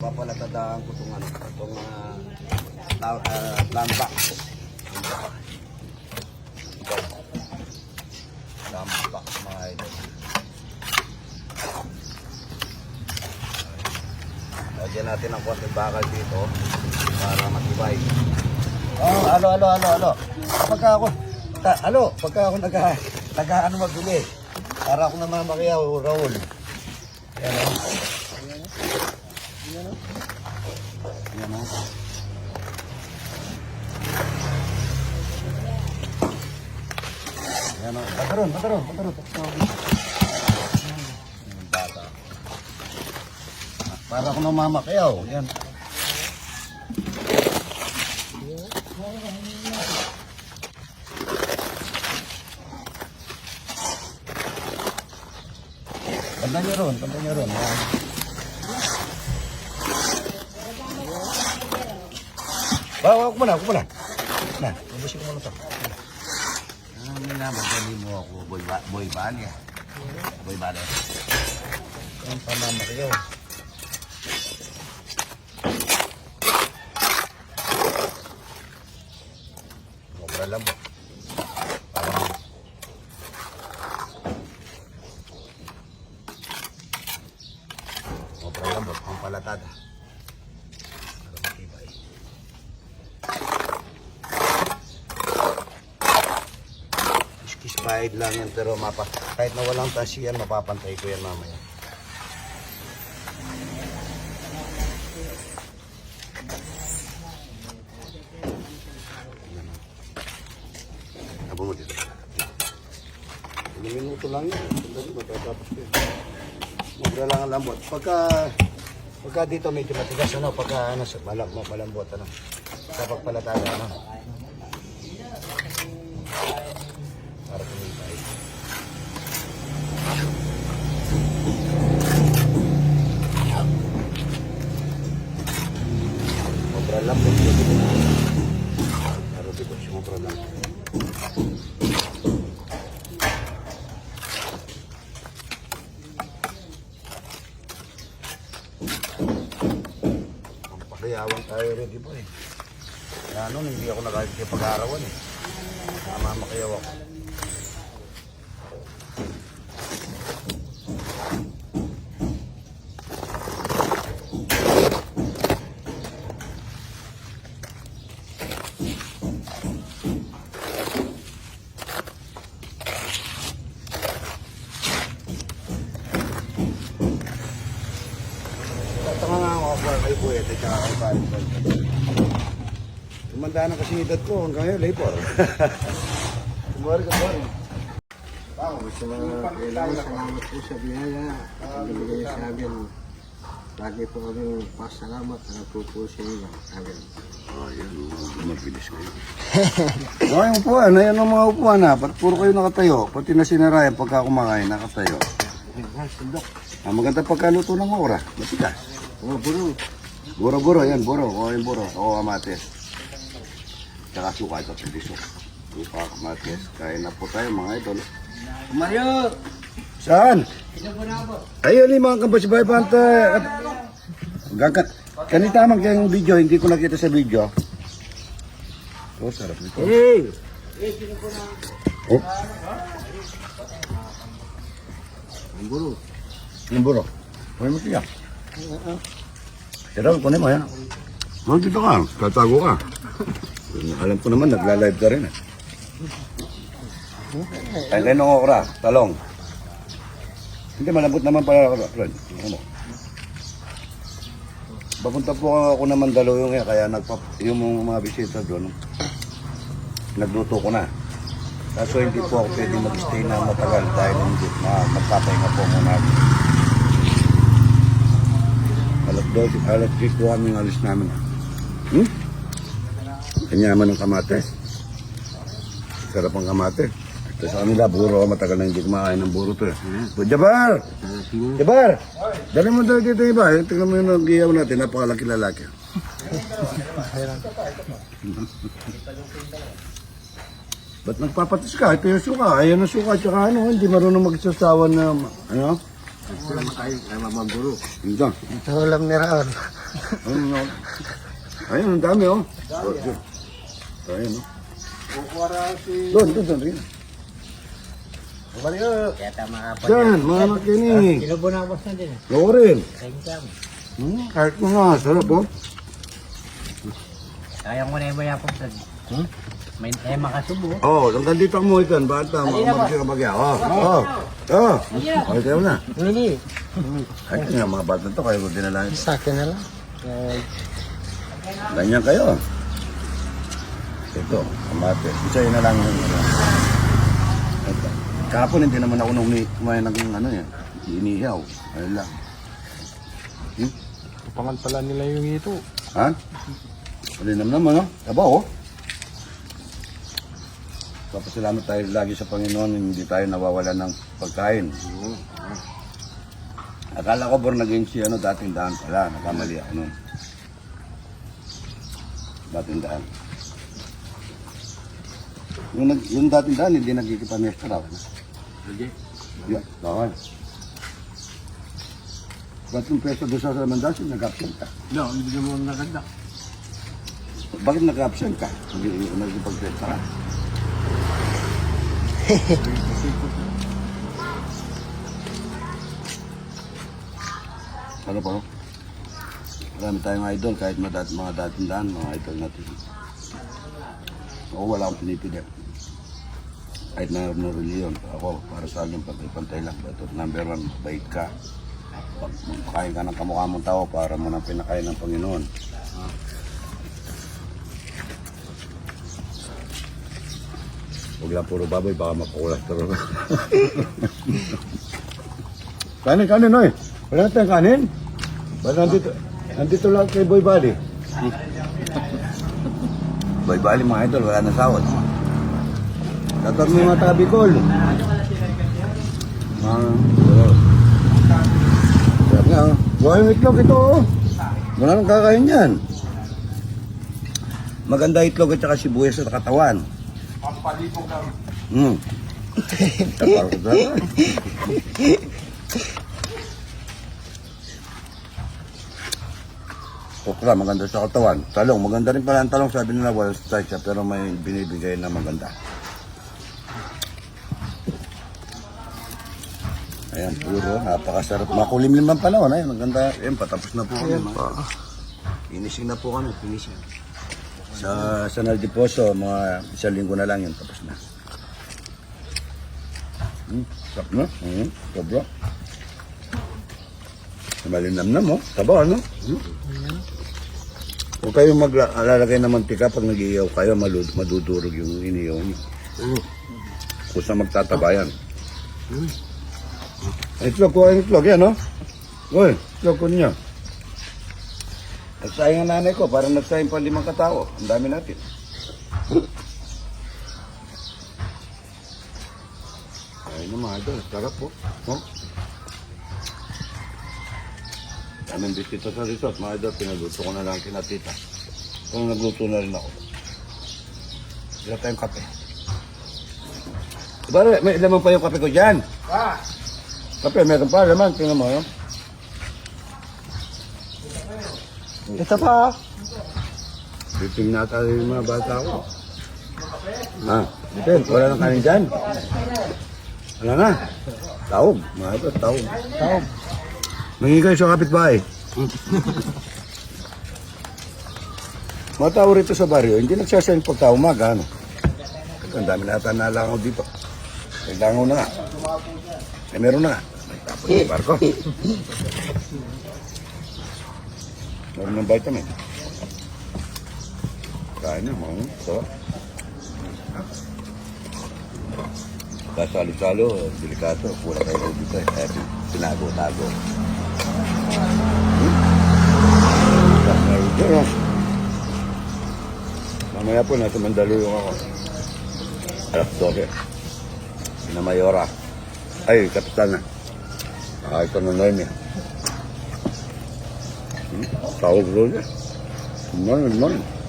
Papalatadaan ko itong ano, itong uh, uh, lamba. Lamba, mga idol. Lagyan natin ng konting bakal dito para matibay. Oh, alo, alo, alo, alo. Pagka ako, ta, alo, pagka ako nag, nag ano magbili. Para ako namamakiyaw, Raul. Yan o. Yan o. Yan o. Yan o. Yan, bata. Para ako namamakiyaw. Yan. Banda nyo ron, banda nyo ron. Ba, wag mo na, wag mo na. Ubusin ko muna to. Ah, may naman, dali mo ako, boy, ba, boy bali. ah. Boy bali. Ang pamama kayo. Sobra lang ba? Parang Sobra lang ba? Ang palatada. Para matibay. Kiss-kiss lang yan pero mapa, kahit na walang tasi yan, mapapantay ko yan mamaya. Abo mo dito. Ilang minuto lang yan. Sandali, matatapos ko yan. Mura lang ang lambot. Pagka, pagka dito medyo matigas, ano, pagka ano, malambot, ano. Sa pagpalataya, ano. Para kumintay. Sobra lambot. Pero dito, sobra lambot. Pampasayawan tayo rin, di ba eh. Ano, hindi ako nakakipag-arawan eh. Namamakayaw ako. Tanga nga ako ako kay Kuya Paul. Tumanda na kasi edad ko hanggang ngayon, labor. Kumari ka parin. Sa mga kailangan, salamat po sa biyaya. Ang sa amin. Lagi po kami pasalamat. Ano po po sa inyo. Amin. Ayan, mabilis kayo. Okay, upuan. Ayan ang mga upuan ha. Ba't puro kayo nakatayo? Pati na sinarayan pagka kumakain, nakatayo. Ang maganda pagkaluto ng ora. Matigas. Mga buro. Buro-buro, yan, buro. O, yung buro. O, kamates. Tsaka suka ito, piso. Suka, kamates. Kain na po tayo, mga idol. Mario! Saan? Ayun, yung mga kabasibay pante. Gagat. Kanita man kayong video, hindi ko nakita sa video. Oh, sarap nito. Hey! Oh, Ang buro. yung buro. Kunin mo siya. Pero kunin mo yan. Oh, dito ka. Tatago ka. Alam ko naman, nagla-live ka rin. Eh. Ay, kayo ng okra, talong. Hindi, malambot naman pala, friend. Ano mo? Papunta po ako ng Mandaluyong eh, kaya nagpa, yung mga bisita doon, nagluto ko na. Kaso hindi po ako pwede mag-stay na matagal dahil hindi na magpapahinga po muna ako. Alas 12, alas 3 po kami alis namin. Hmm? Kanyaman ng kamates. Sarap ang kamates. Ito sa kanila, buro. Matagal na hindi kumakain ng buro to eh. Hmm. Jabar! Jabar! Dali mo daw dito iba. eh. Tingnan mo yung nag-iyaw natin. Napakalaki lalaki. Ba't nagpapatis ka? Ito yung suka. Ayan ang suka. Tsaka ano, hindi marunong magsasawa na, ano? Ulam tayo, ay mamamburo. Ito. Ito ulam ni Raon. Ayun, no. Ayun, ang dami, oh. Yun. Ayun, oh. Kukuha si... Doon, doon, doon. rin. Kaya tama ka pa. Diyan, mga makinig. Kinubo na boss na din. Oo rin. Kaya Hmm, kahit mo nga, sarap, oh. Kaya ko na yung maya po sa... Hmm? May eh, makasubo. Oh, hanggang dito mo ikan, bata, mag-magsi ka bagya. Oh, oh, oh. Okay kayo na. Hindi. Ay, nga, mga bata to, kayo ko dinala. Sa akin na lang. Ganyan kayo. Ito, kamate. Isa yun na lang ano. Ito. Kapon, hindi naman ako nung kumain ng ano yan. Inihaw. Ayun lang. Hmm? Pangal pala nila yung ito. Ha? Malinam naman, no? Aba, oh. Papasalamat tayo lagi sa Panginoon, hindi tayo nawawala ng pagkain. Akala ko born si ano, dating daan pala. Nakamali ako nun. Dating daan. Yung, nag, yung dating daan, hindi nagkikipamestra ako. Sige. Yeah, bawal. Ba't yung peso doon sa Mandasin, nag-absent ka? No, hindi naman naganda. Bakit nag-absent ka? Hindi nagkipag-peso ka? ano po? Marami tayong idol, kahit mga, dat mga dating daan, mga idol natin. Ako wala akong pinipili. Kahit na na reliyon, ako, para sa akin, pantay-pantay lang. Ito, number one, bait ka. Pag ka ng kamukha mong tao, para mo nang pinakain ng Panginoon. Huwag lang puro baboy, baka mapukulas pero. kanin, kanin, oy. Wala na tayong kanin. Ba't nandito, nandito lang kay Boy Bali? Boy Bali, mga idol, wala na sawad. Tatag mo mga tabi ko. Wala. Sarap nga, oh. Buhay yung itlog ito, oh. Wala nang kakain yan. Maganda itlog at saka sibuyas sa katawan. Tapar ko talaga. Okra, maganda sa katawan. Talong, maganda rin pala ang talong. Sabi nila, wala sa siya, pero may binibigay na maganda. Ayan, puro. Napakasarap. Makulimlim ang panahon. Ayan, maganda. Ayan, patapos na po kami. mga- Finishing na po kami. Finishing. Sa San Aldiposo, mga isang linggo na lang yun. Tapos na. Hmm, sarap na. Hmm, sobra. Malinam na mo. Taba, ano? Hmm? Huwag kayong maglalagay ng mantika pag nag-iiyaw kayo, malud madudurog yung iniyaw niyo. Kung sa magtatabayan. Itlog ko, itlog yan, no? Uy, itlog ko niya. Nagsayang ang nanay ko, parang nagsayang pa limang katao. Ang dami natin. Ay naman, idol. Sarap po. Oh. Daming bisita sa resort, mga idol. Pinaluto ko na lang kina tita. Kung nagluto na rin ako. Wala tayong kape. Bare, may laman pa yung kape ko dyan. Kape, meron pa laman. Tingnan mo, yun. Ito pa. Biting na tayo yung mga bata ko. Ha? Bitin, wala nang kanin dyan. Wala na. Taog. Mga ito, taog. Taob. Mangingi kayo sa kapitbahay. mga tao rito sa baryo, hindi nagsasayang pagka umaga, ano? Ang dami na ata nalangaw dito. May langaw na nga. Eh, meron na nga. May tapon yung barko. Meron ng vitamin. Kain na, mga sarap. Kasalo-salo, delikato, pura kayo dito eh. Kaya tinago-tago. Hmm? Mamaya po, nasa Mandaluyong ako. Alas 12. Pinamayora. Ay, kapitan na. Ah, ito na Noemi. Tawag doon eh. Good morning, good morning.